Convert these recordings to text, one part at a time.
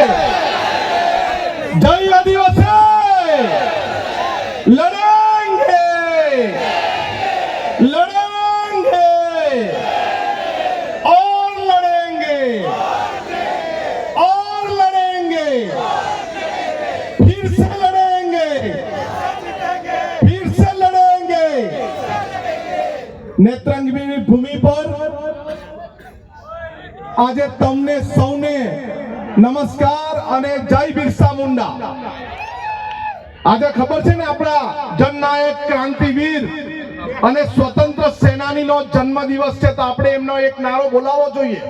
જય આદિવાસી! લડેંગે! લડેંગે! ઓર લડેંગે! ઓર લડેંગે! ફિર સે લડેંગે! ફિર સે લડેંગે! નેત્રંગની ભૂમિ પર આજે તમને સૌને નમસ્કાર અને જય બિરસા મુંડા. આજે ખબર છે ને આપણા જનનાયક ક્રાંતિવીર અને સ્વતંત્ર સેનાનીનો જન્મદિવસ છે તો આપણે એમનો એક નારો બોલાવવો જોઈએ.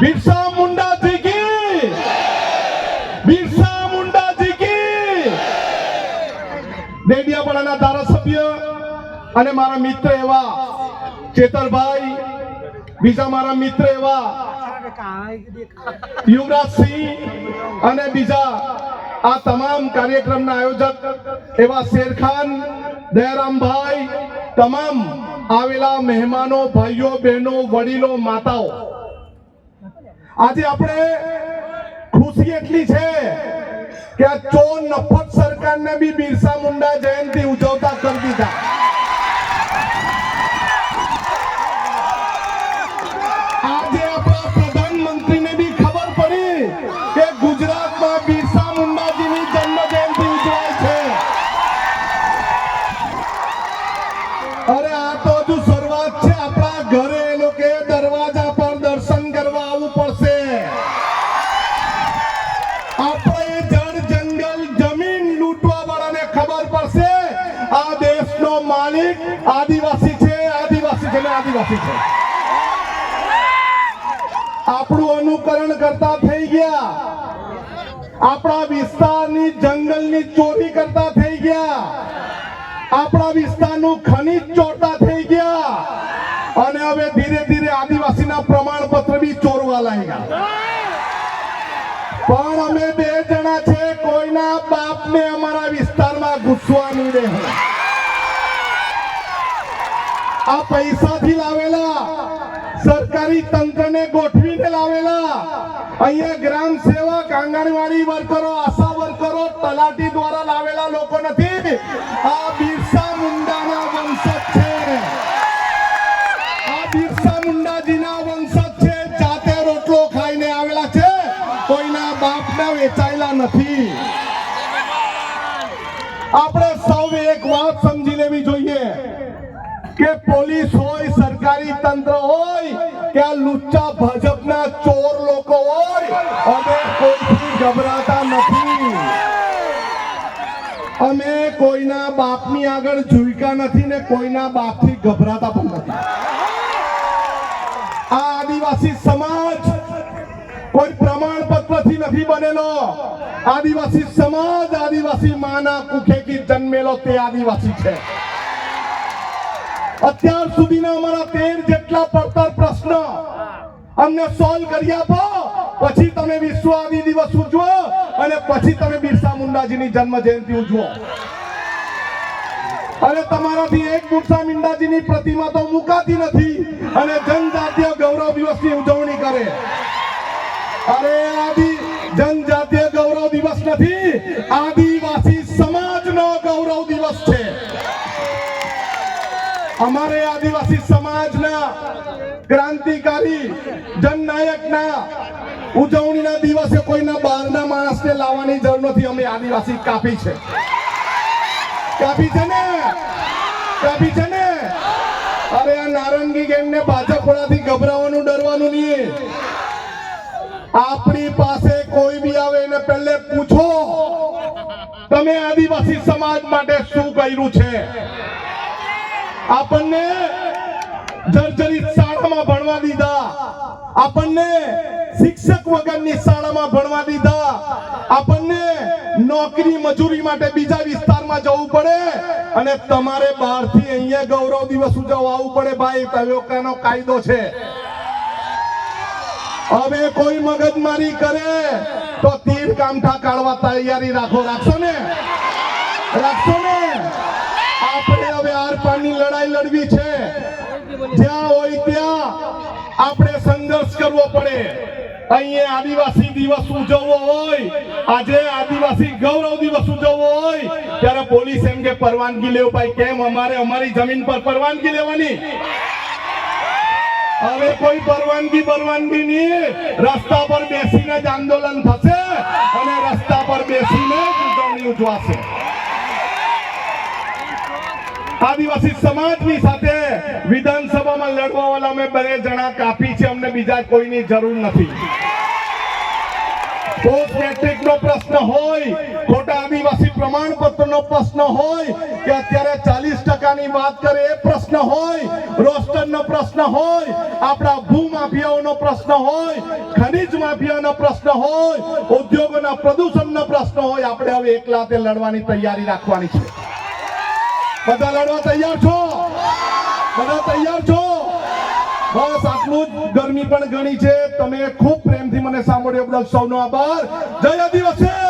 બિરસા મુંડાજી કી બિરસા મુંડાજી કી ડેડિયાપાડાના ધારાસભ્ય અને મારા મિત્ર એવા ચેતરભાઈ બીજા મારા મિત્ર એવા યુવરાજસિંહ અને બીજા આ તમામ કાર્યક્રમના આયોજક એવા શેરખાન, દયારામભાઈ, તમામ આવેલા મહેમાનો, ભાઈઓ, બહેનો, વડીલો, માતાઓ. આજે આપણે ખુશી એટલી છે કે આ ચો નફત સરકારને બી બિરસા મુંડા જયંતિ ઉજવતા કરી દીધા. કે ગુજરાતમાં બિરસા મુંડાજીની જન્મ જયંતિ ઉજવાય છે. અરે આ તો હજુ શરૂઆત છે. આપણા ઘરે એ લોકો દરવાજા પર દર્શન કરવા આવવું પડશે. આપણે જળ, જંગલ, જમીન લૂંટવા વાળાને ખબર પડશે. આ દેશનો માલિક આદિવાસી છે આદિવાસી છે ને આદિવાસી છે. આપણું અનુકરણ કરતા થઈ ગયા. આપણા વિસ્તારની જંગલની ચોરી કરતા થઈ ગયા. આપણા વિસ્તારનું ખનીજ ચોરતા થઈ ગયા. અને હવે ધીરે ધીરે આદિવાસીના પ્રમાણપત્ર બી ચોરવા લાગ્યા. પણ અમે બે જણા છે, કોઈના બાપને અમારા વિસ્તારમાં ઘૂસવા નહીં દે આ પૈસાથી લાવેલા સરકારી તંત્રને ગોઠવીને લાવેલા. અહીંયા ગ્રામ સેવક, આંગણવાડી વર્કરો, આશા વર્કરો તલાટી દ્વારા લાવેલા લોકો નથી. આ બિરસા મુંડાના વંશજ છે. આ બિરસા મુંડાજીના વંશજ છે. જાતે રોટલો ખાઈને આવેલા છે. કોઈના બાપના વેચાયેલા નથી. આપણે સૌ એક વાત સમજી લેવી જોઈએ કે પોલીસ હોય, સરકારી તંત્ર હોય કે આ લુચ્ચા ભાજપના ચોર લોકો હોય, અમે કોઈથી ગભરાતા નથી. અમે કોઈના બાપની આગળ ઝૂલકા નથી ને કોઈના બાપથી ગભરાતા પણ નથી. આ આદિવાસી સમાજ કોઈ પ્રમાણપત્રથી નથી બનેલો. આદિવાસી સમાજ આદિવાસી માના કુખેથી જન્મેલો તે આદિવાસી છે. અત્યાર સુધીના અમારા તેર જેટલા પડતર પ્રશ્ન અમને સોલ્વ કરી આપો. પછી તમે વિશ્વ આદિ દિવસ ઉજવો અને પછી તમે બિરસા મુંડાજીની જન્મ જયંતિ ઉજવો. અને તમારાથી એક બિરસા મુંડાજીની પ્રતિમા તો મુકાતી નથી અને જનજાતીય ગૌરવ દિવસની ઉજવણી કરે. અરે આદિ, જનજાતીય ગૌરવ દિવસ નથી, આદિવાસી અમારે આદિવાસી સમાજના ક્રાંતિકારી, જનનાયકના ઉજવણીના દિવસે કોઈના બહારના માણસને લાવવાની જરૂર નથી. અમે આદિવાસી કાપી છે. કાપી છે ને? કાપી છે ને? અરે આ નારંગી ગેંગને ભાજપ વાળાથી ગભરાવાનું, ડરવાનું નહીં. આપણી પાસે કોઈ બી આવે એને પહેલે પૂછો, તમે આદિવાસી સમાજ માટે શું કર્યું છે? આપણને જર્જરિત શાળામાં ભણવા દીધા. આપણને શિક્ષક વગરની શાળામાં ભણવા દીધા. આપણને નોકરી મજૂરી માટે બીજા વિસ્તારમાં જવું પડે. અને તમારે બહારથી અહીંયા ગૌરવ દિવસ ઉજવવા આવવું પડે ભાઈ. તયોકાનો કાયદો છે. હવે કોઈ મગજમારી કરે તો તીર કામઠા કાઢવા તૈયારી રાખો. રાખશો ને? રાખશો ને? આપણે હવે આર પારની લડાઈ લડવી છે. જ્યાં હોય ત્યાં આપણે સંઘર્ષ કરવો પડે. અહીંયા આદિવાસી દિવસ ઉજવવો હોય, આજે આદિવાસી ગૌરવ દિવસ ઉજવવો હોય, ત્યારે પોલીસ એમ કે પરવાનગી લેવું ભાઈ, કેમ અમારે અમારી જમીન પર પરવાનગી લેવાની? હવે કોઈ પરવાનગી પરવાનગી નહીં, રસ્તા પર બેસીને જ આંદોલન થશે અને રસ્તા પર બેસીને જ ઉજવણી ઉજવાશે. આદિવાસી સમાજની સાથે વિધાનસભામાં લડવા વાળા અમે બે જણા કાપી છે, અમને બીજા કોઈની જરૂર નથી. પોસ્ટ મેટ્રિક નો પ્રશ્ન હોય અત્યારે ચાલીસ ટકાની વાત કરે એ પ્રશ્ન હોય રોસ્ટર નો પ્રશ્ન હોય, આપણા ભૂમાફિયાઓનો પ્રશ્ન હોય, ખનીજ માફિયાનો પ્રશ્ન હોય, ઉદ્યોગોના પ્રદૂષણનો પ્રશ્ન હોય, આપણે હવે એકલા તે લડવાની તૈયારી રાખવાની છે. બધા લડવા તૈયાર છો? બધા તૈયાર છો? બસ, આટલું જ ગરમી પણ ઘણી છે. તમે ખૂબ પ્રેમથી મને સાંભળ્યો બદલ સૌનો આભાર. જય આદિવાસી!